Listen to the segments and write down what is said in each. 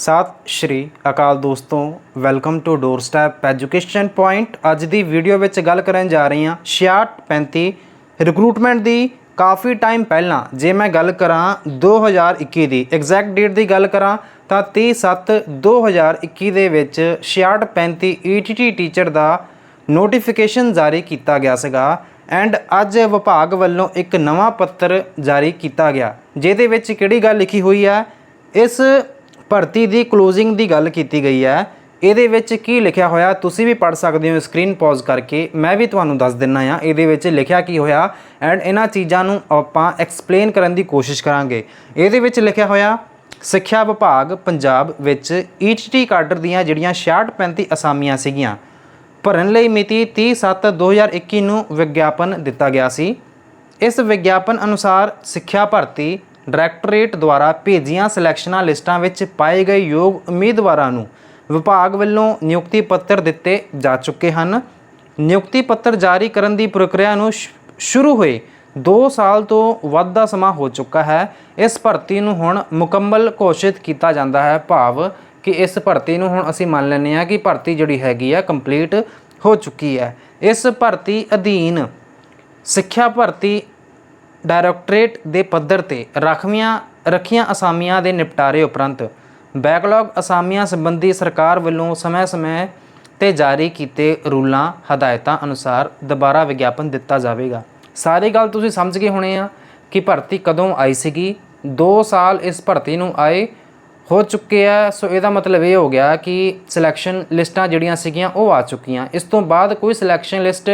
ਸਤਿ ਸ਼੍ਰੀ ਅਕਾਲ ਦੋਸਤੋ welcome to Doorstep Education Point ਅੱਜ ਦੀ ਵੀਡੀਓ ਵਿੱਚ ਗੱਲ ਕਰਨ ਜਾ ਰਹੇ ਹਾਂ 6635 ਰਿਕਰੂਟਮੈਂਟ ਦੀ। ਕਾਫੀ ਟਾਈਮ ਪਹਿਲਾਂ ਜੇ ਮੈਂ ਗੱਲ ਕਰਾਂ 2021 ਦੀ ਐਗਜ਼ੈਕਟ ਡੇਟ ਦੀ ਗੱਲ ਕਰਾਂ, ਤਾਂ 30/7/2021 ਦੇ ਵਿੱਚ 6635 ETT ਟੀਚਰ ਦਾ ਨੋਟੀਫਿਕੇਸ਼ਨ ਜਾਰੀ ਕੀਤਾ ਗਿਆ ਸੀਗਾ। ਐਂਡ ਅੱਜ ਵਿਭਾਗ ਵੱਲੋਂ ਇੱਕ ਨਵਾਂ ਪੱਤਰ ਜਾਰੀ ਕੀਤਾ ਗਿਆ, ਜਿਹਦੇ ਵਿੱਚ ਕਿਹੜੀ ਗੱਲ ਲਿਖੀ ਹੋਈ ਹੈ? ਇਸ ਭਰਤੀ ਦੀ ਕਲੋਜ਼ਿੰਗ ਦੀ ਗੱਲ ਕੀਤੀ ਗਈ ਹੈ। ਇਹਦੇ ਵਿੱਚ ਕੀ ਲਿਖਿਆ ਹੋਇਆ, ਤੁਸੀਂ ਵੀ ਪੜ੍ਹ ਸਕਦੇ ਹੋ ਸਕਰੀਨ ਪੌਜ਼ ਕਰਕੇ। ਮੈਂ ਵੀ ਤੁਹਾਨੂੰ ਦੱਸ ਦਿੰਨਾ ਆ ਇਹਦੇ ਵਿੱਚ ਲਿਖਿਆ ਕੀ ਹੋਇਆ ਐਂਡ ਇਹਨਾਂ ਚੀਜ਼ਾਂ ਨੂੰ ਆਪਾਂ ਐਕਸਪਲੇਨ ਕਰਨ ਦੀ ਕੋਸ਼ਿਸ਼ ਕਰਾਂਗੇ। ਇਹਦੇ ਵਿੱਚ ਲਿਖਿਆ ਹੋਇਆ, ਸਿੱਖਿਆ ਵਿਭਾਗ ਪੰਜਾਬ ਵਿੱਚ ਈਟੀਟੀ ਕਾਡਰ ਦੀਆਂ ਜਿਹੜੀਆਂ 6635 ਅਸਾਮੀਆਂ ਸੀਗੀਆਂ, ਭਰਨ ਲਈ ਮਿਤੀ 30/7/2021 ਨੂੰ ਵਿਗਿਆਪਨ ਦਿੱਤਾ ਗਿਆ ਸੀ। ਇਸ ਵਿਗਿਆਪਨ ਅਨੁਸਾਰ ਸਿੱਖਿਆ ਭਰਤੀ ਡਾਇਰੈਕਟੋਰੇਟ ਦੁਆਰਾ ਭੇਜੀਆਂ ਸਿਲੈਕਸ਼ਨਾਂ ਲਿਸਟਾਂ ਵਿੱਚ ਪਾਏ ਗਏ ਯੋਗ ਉਮੀਦਵਾਰਾਂ ਨੂੰ ਵਿਭਾਗ ਵੱਲੋਂ ਨਿਯੁਕਤੀ ਪੱਤਰ ਦਿੱਤੇ ਜਾ ਚੁੱਕੇ ਹਨ। ਨਿਯੁਕਤੀ ਪੱਤਰ ਜਾਰੀ ਕਰਨ ਦੀ ਪ੍ਰਕਿਰਿਆ ਨੂੰ ਸ਼ੁਰੂ ਹੋਏ 2 ਸਾਲ ਤੋਂ ਵੱਧ ਦਾ ਸਮਾਂ ਹੋ ਚੁੱਕਾ ਹੈ। ਇਸ ਭਰਤੀ ਨੂੰ ਹੁਣ ਮੁਕੰਮਲ ਘੋਸ਼ਿਤ ਕੀਤਾ ਜਾਂਦਾ ਹੈ। ਭਾਵ ਕਿ ਇਸ ਭਰਤੀ ਨੂੰ ਹੁਣ ਅਸੀਂ ਮੰਨ ਲੈਂਦੇ ਹਾਂ ਕਿ ਭਰਤੀ ਜਿਹੜੀ ਹੈਗੀ ਆ, ਕੰਪਲੀਟ ਹੋ ਚੁੱਕੀ ਹੈ। ਇਸ ਭਰਤੀ ਅਧੀਨ ਸਿੱਖਿਆ ਭਰਤੀ ਡਾਇਰੈਕਟੋਰੇਟ ਦੇ ਪੱਧਰ ਤੇ ਰਾਖਵੀਆਂ, ਰੱਖੀਆਂ ਅਸਾਮੀਆਂ ਦੇ ਨਿਪਟਾਰੇ ਉਪਰੰਤ ਬੈਕਲੌਗ ਅਸਾਮੀਆਂ ਸੰਬੰਧੀ ਸਰਕਾਰ ਵੱਲੋਂ ਸਮੇਂ-ਸਮੇਂ ਤੇ ਜਾਰੀ ਕੀਤੇ ਰੂਲਾਂ, ਹਦਾਇਤਾਂ ਅਨੁਸਾਰ ਦੁਬਾਰਾ ਵਿਗਿਆਪਨ ਦਿੱਤਾ ਜਾਵੇਗਾ। ਸਾਰੀ ਗੱਲ ਤੁਸੀਂ ਸਮਝ ਗਏ ਹੋਣੇ ਆ ਕਿ ਭਰਤੀ ਕਦੋਂ ਆਈ ਸੀਗੀ। 2 ਸਾਲ ਇਸ ਭਰਤੀ ਨੂੰ ਆਏ ਹੋ ਚੁੱਕੇ ਆ, ਸੋ ਇਹਦਾ ਮਤਲਬ ਇਹ ਹੋ ਗਿਆ ਕਿ ਸਿਲੈਕਸ਼ਨ ਲਿਸਟਾਂ ਜਿਹੜੀਆਂ ਸੀਗੀਆਂ ਉਹ ਆ ਚੁੱਕੀਆਂ। ਇਸ ਤੋਂ ਬਾਅਦ ਕੋਈ ਸਿਲੈਕਸ਼ਨ ਲਿਸਟ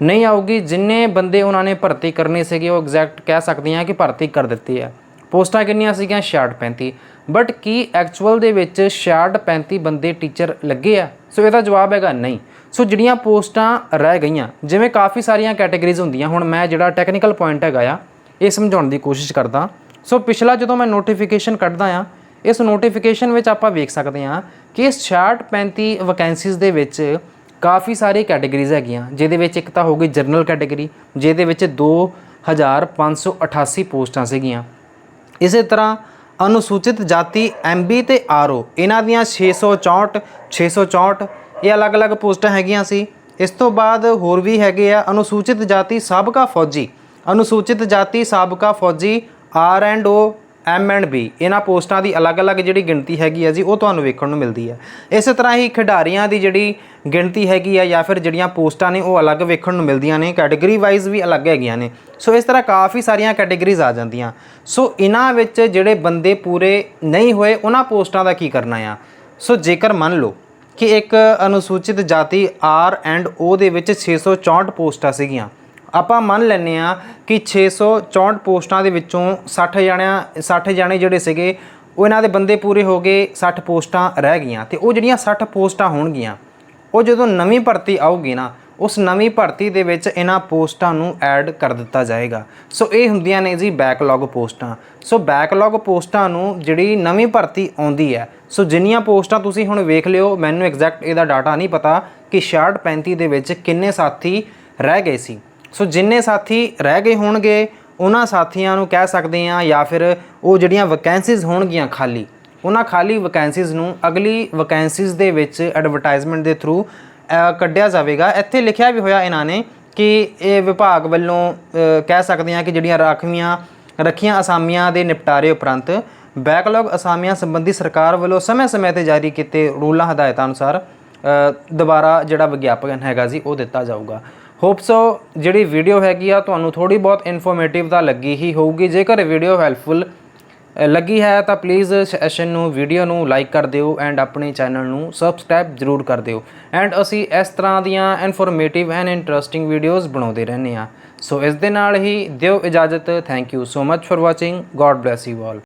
ਨਹੀਂ ਆਊਗੀ, ਜਿੰਨੇ ਬੰਦੇ ਉਹਨਾਂ ਨੇ ਭਰਤੀ ਕਰਨੇ ਸੀਗੇ, ਉਹ ਐਗਜ਼ੈਕਟ ਕਹਿ ਸਕਦੇ ਹਾਂ ਕਿ ਭਰਤੀ ਕਰ ਦਿੱਤੀ ਹੈ। ਪੋਸਟਾਂ ਕਿੰਨੀਆਂ ਸੀਗੀਆਂ? 66 35 ਬਟ ਕੀ ਐਕਚੁਅਲ ਦੇ ਵਿੱਚ 66 35 ਬੰਦੇ ਟੀਚਰ ਲੱਗੇ ਆ? ਸੋ ਇਹਦਾ ਜਵਾਬ ਹੈਗਾ ਨਹੀਂ। ਸੋ ਜਿਹੜੀਆਂ ਪੋਸਟਾਂ ਰਹਿ ਗਈਆਂ, ਜਿਵੇਂ ਕਾਫੀ ਸਾਰੀਆਂ ਕੈਟਾਗਰੀਜ਼ ਹੁੰਦੀਆਂ, ਹੁਣ ਮੈਂ ਜਿਹੜਾ ਟੈਕਨੀਕਲ ਪੁਆਇੰਟ ਹੈਗਾ ਆ, ਇਹ ਸਮਝਾਉਣ ਦੀ ਕੋਸ਼ਿਸ਼ ਕਰਦਾ। ਸੋ ਪਿਛਲਾ ਜਦੋਂ ਮੈਂ ਨੋਟੀਫਿਕੇਸ਼ਨ ਕੱਢਦਾ ਆ, ਇਸ ਨੋਟੀਫਿਕੇਸ਼ਨ ਵਿੱਚ ਆਪਾਂ ਵੇਖ ਸਕਦੇ ਹਾਂ ਕਿ ਇਸ 66 35 ਵੈਕੈਂਸੀਜ਼ ਦੇ ਵਿੱਚ ਕਾਫੀ ਸਾਰੀ ਕੈਟਾਗਰੀਜ਼ ਹੈਗੀਆਂ, ਜਿਹਦੇ ਵਿੱਚ ਇੱਕ ਤਾਂ ਹੋ ਗਈ ਜਰਨਲ ਕੈਟਾਗਰੀ ਜਿਹਦੇ ਵਿੱਚ 2588 ਪੋਸਟਾਂ ਸੀਗੀਆਂ। ਇਸੇ ਤਰ੍ਹਾਂ ਅਨੁਸੂਚਿਤ ਜਾਤੀ ਐਮਬੀ ਤੇ ਆਰਓ ਇਹਨਾਂ ਦੀਆਂ 664 664 ਇਹ ਅਲੱਗ-ਅਲੱਗ ਪੋਸਟਾਂ ਹੈਗੀਆਂ ਸੀ। ਇਸ ਤੋਂ ਬਾਅਦ ਹੋਰ ਵੀ ਹੈਗੇ ਆ, ਅਨੁਸੂਚਿਤ ਜਾਤੀ ਸਾਬਕਾ ਫੌਜੀ। ਅਨੁਸੂਚਿਤ ਜਾਤੀ ਸਾਬਕਾ ਫੌਜੀ R and O M and B ਇਹਨਾਂ ਪੋਸਟਾਂ ਦੀ ਅਲੱਗ-ਅਲੱਗ ਜਿਹੜੀ ਗਿਣਤੀ ਹੈਗੀ ਹੈ ਜੀ, ਉਹ ਤੁਹਾਨੂੰ ਵੇਖਣ ਨੂੰ ਮਿਲਦੀ ਹੈ ਇਸੇ ਤਰ੍ਹਾਂ ਹੀ ਖਿਡਾਰੀਆਂ ਦੀ ਜਿਹੜੀ ਗਿਣਤੀ ਹੈਗੀ ਆ ਜਾਂ ਫਿਰ ਜਿਹੜੀਆਂ ਪੋਸਟਾਂ ਨੇ, ਉਹ ਅਲੱਗ ਵੇਖਣ ਨੂੰ ਮਿਲਦੀਆਂ ਨੇ ਕੈਟਾਗਰੀ ਵਾਈਜ਼ ਵੀ ਅਲੱਗ ਹੈਗੀਆਂ ਨੇ। ਸੋ ਇਸ ਤਰ੍ਹਾਂ ਕਾਫੀ ਸਾਰੀਆਂ ਕੈਟਾਗਰੀਜ਼ ਆ ਜਾਂਦੀਆਂ। ਸੋ ਇਹਨਾਂ ਵਿੱਚ ਜਿਹੜੇ ਬੰਦੇ ਪੂਰੇ ਨਹੀਂ ਹੋਏ, ਉਹਨਾਂ ਪੋਸਟਾਂ ਦਾ ਕੀ ਕਰਨਾ ਆ? ਸੋ ਜੇਕਰ ਮੰਨ ਲਓ ਕਿ ਇੱਕ ਅਨੁਸੂਚਿਤ ਜਾਤੀ ਆਰ ਐਂਡ ਓ ਦੇ ਵਿੱਚ 664 ਪੋਸਟਾਂ ਸੀਗੀਆਂ ਆਪਾਂ ਮੰਨ ਲੈਂਦੇ ਆ ਕਿ 664 ਪੋਸਟਾਂ ਦੇ ਵਿੱਚੋਂ 60 ਜਣਿਆਂ 60 ਜਣੇ ਜਿਹੜੇ ਸੀਗੇ, ਉਹ ਇਹਨਾਂ ਦੇ ਬੰਦੇ ਪੂਰੇ ਹੋ ਗਏ 60 ਪੋਸਟਾਂ ਰਹਿ ਗਈਆਂ ਤੇ ਉਹ ਜਿਹੜੀਆਂ 60 ਪੋਸਟਾਂ ਹੋਣਗੀਆਂ, ਉਹ ਜਦੋਂ ਨਵੀਂ ਭਰਤੀ ਆਊਗੀ ਨਾ, ਉਸ ਨਵੀਂ ਭਰਤੀ ਦੇ ਵਿੱਚ ਇਹਨਾਂ ਪੋਸਟਾਂ ਨੂੰ ਐਡ ਕਰ ਦਿੱਤਾ ਜਾਏਗਾ। ਸੋ ਇਹ ਹੁੰਦੀਆਂ ਨੇ ਜੀ ਬੈਕਲੌਗ ਪੋਸਟਾਂ। ਸੋ ਬੈਕਲੌਗ ਪੋਸਟਾਂ ਨੂੰ ਜਿਹੜੀ ਨਵੀਂ ਭਰਤੀ ਆਉਂਦੀ ਹੈ, ਸੋ ਜਿੰਨੀਆਂ ਪੋਸਟਾਂ ਤੁਸੀਂ ਹੁਣ ਵੇਖ ਲਿਓ, ਮੈਨੂੰ ਐਗਜ਼ੈਕਟ ਇਹਦਾ ਡਾਟਾ ਨਹੀਂ ਪਤਾ ਕਿ 66 35 ਦੇ ਵਿੱਚ ਕਿੰਨੇ ਸਾਥੀ ਰਹਿ ਗਏ ਸੀ। ਸੋ ਜਿੰਨੇ ਸਾਥੀ ਰਹਿ ਗਏ ਹੋਣਗੇ, ਉਹਨਾਂ ਸਾਥੀਆਂ ਨੂੰ ਕਹਿ ਸਕਦੇ ਆ ਜਾਂ ਫਿਰ ਉਹ ਜਿਹੜੀਆਂ ਵੈਕੈਂਸੀਜ਼ ਹੋਣਗੀਆਂ ਖਾਲੀ, ਉਹਨਾਂ ਖਾਲੀ ਵੈਕੈਂਸੀਜ਼ ਨੂੰ ਅਗਲੀ ਵੈਕੈਂਸੀਜ਼ ਦੇ ਵਿੱਚ ਐਡਵਰਟਾਈਜ਼ਮੈਂਟ ਦੇ ਥਰੂ ਕੱਢਿਆ ਜਾਵੇਗਾ। ਇੱਥੇ ਲਿਖਿਆ ਵੀ ਹੋਇਆ ਇਹਨਾਂ ਨੇ ਕਿ ਇਹ ਵਿਭਾਗ ਵੱਲੋਂ ਕਹਿ ਸਕਦੇ ਆ ਕਿ ਜਿਹੜੀਆਂ ਰਾਖਵੀਆਂ ਰੱਖੀਆਂ ਅਸਾਮੀਆਂ ਦੇ ਨਿਪਟਾਰੇ ਉਪਰੰਤ ਬੈਕਲੌਗ ਅਸਾਮੀਆਂ ਸੰਬੰਧੀ ਸਰਕਾਰ ਵੱਲੋਂ ਸਮੇਂ-ਸਮੇਂ ਤੇ ਜਾਰੀ ਕੀਤੇ ਰੂਲਾਂ ਹਦਾਇਤਾਂ ਅਨੁਸਾਰ ਦੁਬਾਰਾ ਜਿਹੜਾ ਵਿਗਿਆਪਨ ਹੈਗਾ ਜੀ, ਉਹ ਦਿੱਤਾ ਜਾਊਗਾ। ਹੋਪ ਸੋ ਜਿਹੜੀ ਵੀਡੀਓ ਹੈਗੀ ਆ, ਤੁਹਾਨੂੰ ਥੋੜੀ ਬਹੁਤ ਇਨਫੋਰਮੇਟਿਵ ਤਾਂ ਲੱਗੀ ਹੀ ਹੋਊਗੀ। ਜੇਕਰ ਵੀਡੀਓ ਹੈਲਪਫੁਲ ਲੱਗੀ ਹੈ, ਤਾਂ ਪਲੀਜ਼ ਸੈਸ਼ਨ ਨੂੰ ਵੀਡੀਓ ਨੂੰ ਲਾਈਕ ਕਰ ਦਿਓ ਐਂਡ ਆਪਣੇ ਚੈਨਲ ਨੂੰ ਸਬਸਕ੍ਰਾਈਬ ਜ਼ਰੂਰ ਕਰ ਦਿਓ। ਐਂਡ ਅਸੀਂ ਇਸ ਤਰ੍ਹਾਂ ਦੀਆਂ ਇਨਫੋਰਮੇਟਿਵ ਐਂਡ ਇੰਟਰਸਟਿੰਗ ਵੀਡੀਓਜ਼ ਬਣਾਉਂਦੇ ਰਹਿੰਦੇ ਹਾਂ। ਸੋ ਇਸ ਦੇ ਨਾਲ ਹੀ ਦਿਓ ਇਜਾਜ਼ਤ। Thank you so much for watching God bless you all